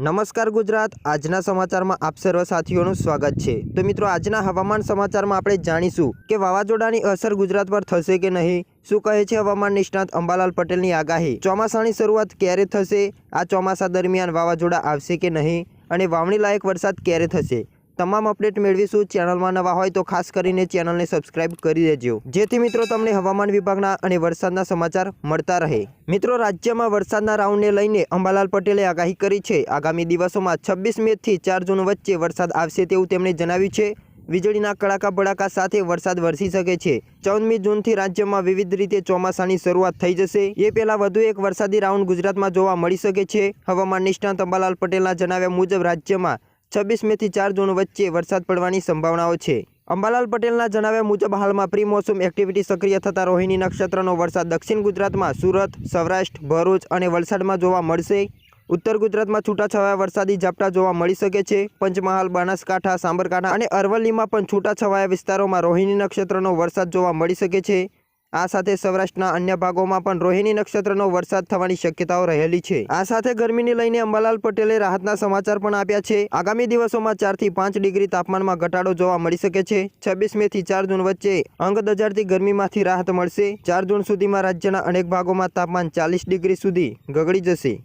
નમસ્કાર ગુજરાત, આજના સમાચારમાં આપ સર્વ સાથીઓનું સ્વાગત છે. તો મિત્રો, આજના હવામાન સમાચારમાં આપણે જાણીશું કે વાવાઝોડાની અસર ગુજરાત પર થશે કે નહીં? શું કહે છે હવામાન નિષ્ણાત અંબાલાલ પટેલની આગાહી? ચોમાસાની શરૂઆત ક્યારે થશે? આ ચોમાસા દરમિયાન વાવાઝોડા આવશે કે નહીં? અને વાવણી લાયક વરસાદ ક્યારે થશે? તમામ અપડેટ મેળવીશું ચેનલમાં નવા હોય તો ખાસ કરીને ચેનલને સબસ્ક્રાઇબ કરી દેજો. જેથી મિત્રો તમને હવામાન વિભાગના અને વરસાદના સમાચાર મળતા રહે. મિત્રો, રાજ્યમાં વરસાદના રાઉન્ડને લઈને અંબાલાલ પટેલે આગાહી કરી છે. આગામી દિવસોમાં છવ્વીસ મેથી ચાર જૂન વચ્ચે વરસાદ આવશે તેવું તેમણે જણાવ્યું છે. વીજળીના કડાકા બડાકા સાથે વરસાદ વરસી શકે છે. ચૌદમી જૂનથી રાજ્યમાં વિવિધ રીતે ચોમાસાની શરૂઆત થઈ જશે. એ પહેલા વધુ એક વરસાદી રાઉન્ડ ગુજરાતમાં જોવા મળી શકે છે. હવામાન નિષ્ણાંત અંબાલાલ પટેલના જણાવ્યા મુજબ રાજ્યમાં છવ્વીસ મેથી ચાર જૂન વચ્ચે વરસાદ પડવાની સંભાવનાઓ છે. અંબાલાલ પટેલના જણાવ્યા મુજબ, હાલમાં પ્રી મોસમ એક્ટિવિટી સક્રિય થતા રોહિણી નક્ષત્રનો વરસાદ દક્ષિણ ગુજરાતમાં સુરત, સૌરાષ્ટ્ર, ભરૂચ અને વલસાડમાં જોવા મળશે. ઉત્તર ગુજરાતમાં છૂટાછવાયા વરસાદી ઝાપટા જોવા મળી શકે છે. પંચમહાલ, બનાસકાંઠા, સાબરકાંઠા અને અરવલ્લીમાં પણ છૂટાછવાયા વિસ્તારોમાં રોહિણી નક્ષત્રનો વરસાદ જોવા મળી શકે છે. આ સાથે સૌરાષ્ટ્રના અન્ય ભાગોમાં પણ રોહિણી નક્ષત્રનો વરસાદ થવાની શક્યતાઓ રહેલી છે. આ સાથે ગરમીને લઈને અંબાલાલ પટેલે રાહતના સમાચાર પણ આપ્યા છે. આગામી દિવસોમાં ચારથી પાંચ ડિગ્રી તાપમાનમાં ઘટાડો જોવા મળી શકે છે. છવ્વીસ મે થી ચાર જૂન વચ્ચે અંગ દજાડતી ગરમીમાંથી રાહત મળશે. ચાર જૂન સુધીમાં રાજ્યના અનેક ભાગોમાં તાપમાન ચાલીસ ડિગ્રી સુધી ગગડી જશે.